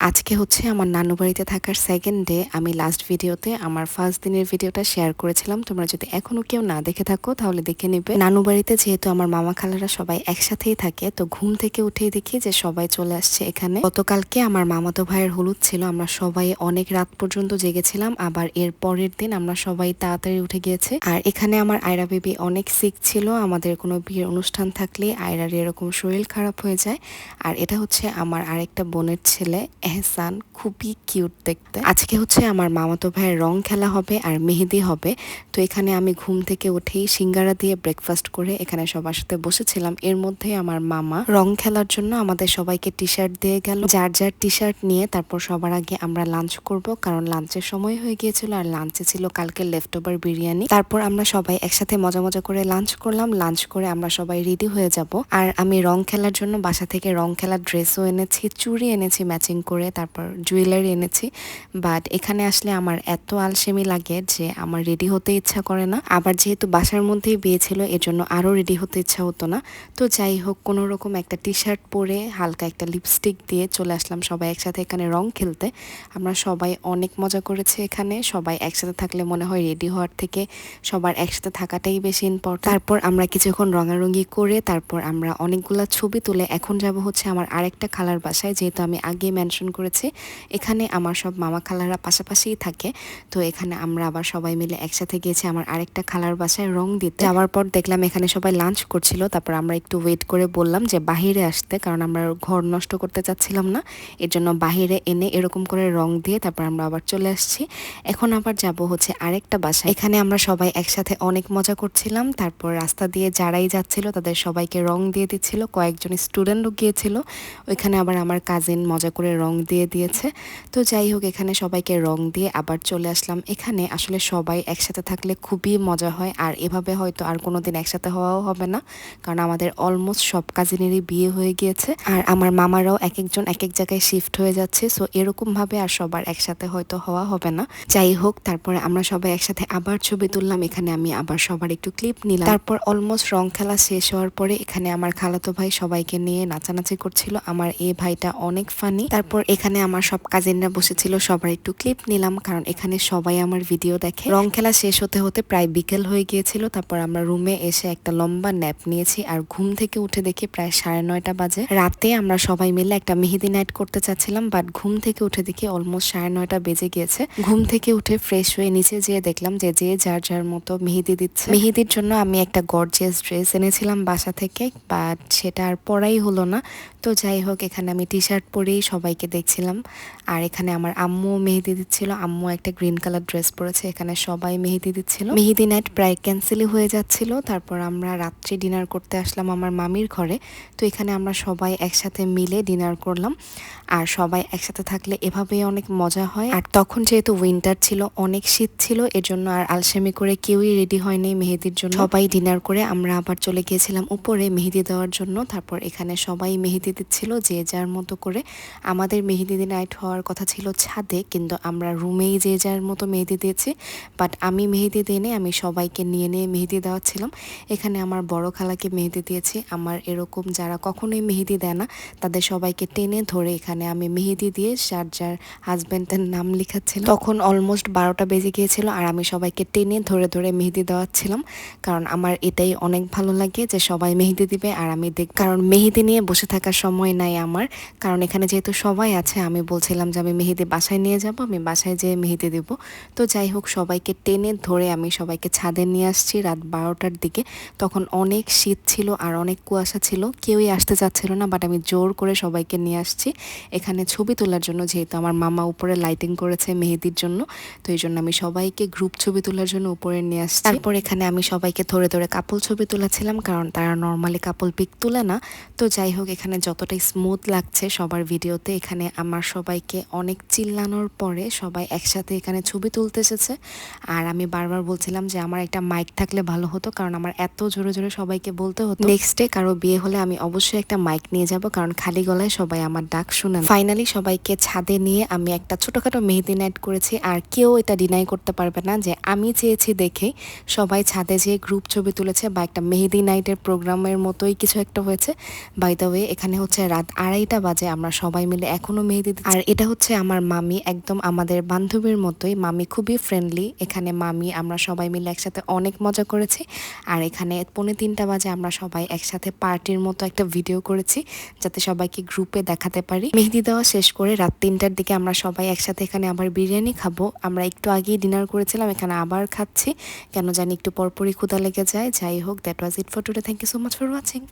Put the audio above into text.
আজকে হচ্ছে আমার নানু বাড়িতে থাকার সেকেন্ড ডে আমি লাস্ট ভিডিওতে আমার ফার্স্ট দিনের ভিডিওটা শেয়ার করেছিলাম। তোমরা যদি এখনও কেউ না দেখে থাকো, তাহলে দেখে নিবে। নানু বাড়িতে যেহেতু আমার মামা খালারা সবাই একসাথেই থাকে, তো ঘুম থেকে উঠেই দেখি যে সবাই চলে আসছে এখানে। গতকালকে আমার মামাতো ভাইয়ের হলুদ ছিল, আমরা সবাই অনেক রাত পর্যন্ত জেগেছিলাম, আবার এর পরের দিন আমরা সবাই তাড়াতাড়ি উঠে গিয়েছে। আর এখানে আমার আয়রা বেবি অনেক সিক ছিল, আমাদের কোনো বিয়ের অনুষ্ঠান থাকলে আয়রার এরকম শরীর খারাপ হয়ে যায়। আর এটা হচ্ছে আমার আরেকটা বোনের ছেলে এহসান খুবই কিউট দেখতে। আজকে হচ্ছে আমার মামাতো ভাইয়ের রং খেলা হবে আর মেহেদি হবে। তো এখানে আমি ঘুম থেকে উঠেই সিঙ্গারা দিয়ে ব্রেকফাস্ট করে এখানে সবার সাথে বসেছিলাম। এর মধ্যে আমার মামা রং খেলার জন্য আমাদের সবাইকে টি শার্ট দিয়ে গেল। যার যার টি শার্ট নিয়ে তারপর সবার আগে আমরা লাঞ্চ করব। কারণ লাঞ্চের সময় হয়ে গিয়েছিল আর লাঞ্চে ছিল কালকে লেফট ওভার বিরিয়ানি। তারপর আমরা সবাই একসাথে মজা মজা করে লাঞ্চ করলাম। লাঞ্চ করে আমরা সবাই রেডি হয়ে যাব। আর আমি রং খেলার জন্য বাসা থেকে রং খেলার ড্রেসও এনেছি, চুড়ি এনেছি ম্যাচিং করে তারপর জুয়েলারি এনেছি। বাট এখানে আসলে আমার এত আলসেমি লাগে যে আমার রেডি হতে ইচ্ছা করে না। আবার যেহেতু বাসার মধ্যেই বিয়ে ছিল, এজন্য আরও রেডি হতে ইচ্ছা হতো না। তো যাই হোক, কোনো রকম একটা টি শার্ট পরে হালকা একটা লিপস্টিক দিয়ে চলে আসলাম সবাই একসাথে এখানে রং খেলতে। আমরা সবাই অনেক মজা করেছি এখানে। সবাই একসাথে থাকলে মনে হয় রেডি হওয়ার থেকে সবার একসাথে থাকাটাই বেশি ইম্পর্টেন্ট তারপর আমরা কিছুক্ষণ রঙারঙি করে তারপর আমরা অনেকগুলা ছবি তুলে এখন যাব হচ্ছে আমার আরেকটা খালার বাসায়। যেহেতু আমি আগে মেনশন করেছি। এখানে আমার সব মামা খালারা পাশাপাশিই থাকে। তো এখানে আমরা আবার সবাই মিলে একসাথে গিয়েছি আমার আরেকটা খালার বাসায় রং দিতে। যাওয়ার পর দেখলাম এখানে সবাই লাঞ্চ করছিল। তারপর আমরা একটু ওয়েট করে বললাম যে বাহিরে আসতে, কারণ আমরা ঘর নষ্ট করতে চাচ্ছিলাম না। এর জন্য বাহিরে এনে এরকম করে রং দিয়ে তারপর আমরা আবার চলে আসছি। এখন আবার যাব হচ্ছে আরেকটা বাসা এখানে আমরা সবাই একসাথে অনেক মজা করছিলাম। তারপর রাস্তা দিয়ে যারাই যাচ্ছিল তাদের সবাইকে রং দিয়ে দিচ্ছিল। কয়েকজন স্টুডেন্টও গিয়েছিল। ওইখানে আবার আমার কাজিন মজা করে রং দিয়ে দিয়েছে। তো যাই হোক, এখানে সবাইকে রং দিয়ে আবার চলে আসলাম। এখানে আসলে সবাই একসাথে থাকলে খুবই মজা হয়। আর এভাবে হয়তো আর কোনোদিন একসাথে হওয়াও হবে না। কারণ আমাদের অলমোস্ট সব কাজিনেরই বিয়ে হয়ে গিয়েছে। আর আমার মামারাও এক একজন এক এক জায়গায় শিফট হয়ে যাচ্ছে। সো এরকমভাবে আর সবার একসাথে হয়তো হওয়া হবে না। যাই হোক, তারপরে আমরা সবাই একসাথে আবার ছবি তুললাম। এখানে আমি আবার সবার একটু ক্লিপ নিলাম। তারপর অলমোস্ট রং খেলা শেষ হওয়ার পরে এখানে আমার খালাতো ভাই সবাইকে নিয়ে নাচানাচি করছিল। আমার এই ভাইটা অনেক ফানি তারপর এখানে আমার সব কাজিনরা বসেছিল সবার একটু ক্লিপ নিলাম, কারণ এখানে সবাই আমার ভিডিও দেখে। রং খেলা শেষ হতে হতে প্রায় বিকেল হয়ে গিয়েছিল, তারপর আমরা রুমে এসে একটা লম্বা ন্যাপ নিয়েছি আর ঘুম থেকে উঠে দেখি প্রায় সাড়ে নয়টা বাজে। রাতে আমরা সবাই মিলে একটা মেহেদি নাইট করতে চাচ্ছিলাম বাট ঘুম থেকে উঠে দেখি অলমোস্ট সাড়ে নয়টা বেজে গিয়েছে। ঘুম থেকে উঠে ফ্রেশ হয়ে নিচে যেয়ে দেখলাম যে যে যার যার মতো মেহেদি দিচ্ছে। মেহেদির জন্য আমি একটা গর্জিয়াস ড্রেস এনেছিলাম বাসা থেকে বাট সেটা আর পরাই হলো না। তো যাই হোক, এখানে আমি টি শার্ট পরেই সবাইকে দেখছিলাম। আর এখানে আমার আম্মু মেহেদি দিচ্ছিল। আম্মু একটা গ্রিন কালার ড্রেস পরেছে। এখানে সবাই মেহেদি দিচ্ছিল। মেহেদি নাইট প্রায় ক্যান্সেলই হয়ে যাচ্ছিল। তারপর আমরা রাত্রে ডিনার করতে আসলাম আমার মামির ঘরে। তো এখানে আমরা সবাই একসাথে মিলে ডিনার করলাম। আর সবাই একসাথে থাকলে এভাবেই অনেক মজা হয়। আর তখন যেহেতু উইন্টার ছিল, অনেক শীত ছিল, এজন্য আর আলসেমি করে কেউই রেডি হয়নি মেহেদির জন্য। সবাই ডিনার করে আমরা আবার চলে গিয়েছিলাম উপরে মেহেদি দেওয়ার জন্য। তারপর এখানে সবাই মেহেদি দিচ্ছিল যে যার মতো করে। আমাদের মেহেদি নাইট হওয়ার কথা ছিল ছাদে, কিন্তু আমরা রুমেই যে যার মতো মেহেদি দিয়েছি বাট আমি মেহেদি দিয়ে আমি সবাইকে নিয়ে নিয়ে মেহেদি দেওয়াচ্ছিলাম এখানে আমার বড় খালাকে মেহেদি দিয়েছি। আমার এরকম যারা কখনোই মেহেদি দেয় না, তাদের সবাইকে টেনে ধরে এখানে আমি মেহেদি দিয়ে যার যার হাজব্যান্ডের নাম লিখাচ্ছিলাম তখন অলমোস্ট বারোটা বেজে গিয়েছিল আর আমি সবাইকে টেনে ধরে ধরে মেহেদি দেওয়াচ্ছিলাম কারণ আমার এটাই অনেক ভালো লাগে যে সবাই মেহেদি দিবে আর আমি দেখ কারণ মেহেদি নিয়ে বসে থাকার সময় নাই আমার। কারণ এখানে যেহেতু সবাই আছে, আমি বলছিলাম যে আমি মেহেদি বাসায় নিয়ে যাব, আমি বাসায় যেয়ে মেহেদি দেবো। তো যাই হোক, সবাইকে টেনে ধরে আমি সবাইকে ছাদে নিয়ে আসছি রাত বারোটার দিকে। তখন অনেক শীত ছিল আর অনেক কুয়াশা ছিল, কেউই আসতে চাচ্ছিল না বাট আমি জোর করে সবাইকে নিয়ে আসছি। এখানে ছবি তোলার জন্য, যেহেতু আমার মামা উপরে লাইটিং করেছে মেহেদির জন্য, তো এই জন্য আমি সবাইকে গ্রুপ ছবি তোলার জন্য উপরে নিয়ে আসছি। তারপর এখানে আমি সবাইকে ধরে ধরে কাপল ছবি তুলেছিলাম, কারণ তারা নর্মালি কাপল পিক তুলে না। তো যাই হোক, এখানে যতটাই স্মুথ লাগছে সবার ভিডিওতে এখানে আমার সবাইকে অনেক চিল্লানোর পরে সবাই একসাথে এখানে ছবি তুলতে এসেছে। আর আমি বারবার বলছিলাম যে আমার একটা মাইক থাকলে ভালো হতো, কারণ আমার এত জোরে জোরে সবাইকে বলতে হতো। নেক্সট ডে কারও বিয়ে হলে আমি অবশ্যই একটা মাইক নিয়ে যাব, কারণ খালি গলায় সবাই আমার ডাক শুনে ফাইনালি সবাইকে ছাদে নিয়ে আমি একটা ছোটখাটো মেহেদি নাইট করেছি, আর কেউ এটা ডিনাই করতে পারবে না যে আমি চেয়েছি দেখে সবাই ছাদে যেয়ে গ্রুপ ছবি তুলেছে বা একটা মেহেদি নাইটের প্রোগ্রামের মতোই কিছু একটা হয়েছে। বাই দ্য ওয়ে এখানে হচ্ছে রাত আড়াইটা বাজে, আমরা সবাই মিলে এখন এখনও মেহেদি। আর এটা হচ্ছে আমার মামি, একদম আমাদের বান্ধবীর মতোই। মামি খুবই ফ্রেন্ডলি এখানে মামি আমরা সবাই মিলে একসাথে অনেক মজা করেছি। আর এখানে পৌনে তিনটা বাজে আমরা সবাই একসাথে পার্টির মতো একটা ভিডিও করেছি, যাতে সবাইকে গ্রুপে দেখাতে পারি। মেহেদি দেওয়া শেষ করে রাত তিনটার দিকে আমরা সবাই একসাথে এখানে আবার বিরিয়ানি খাব। আমরা একটু আগেই ডিনার করেছিলাম, এখানে আবার খাচ্ছি। কেন জানি একটু পরপরই ক্ষুদা লেগে যায়। যাই হোক that was it for today thank you so much for watching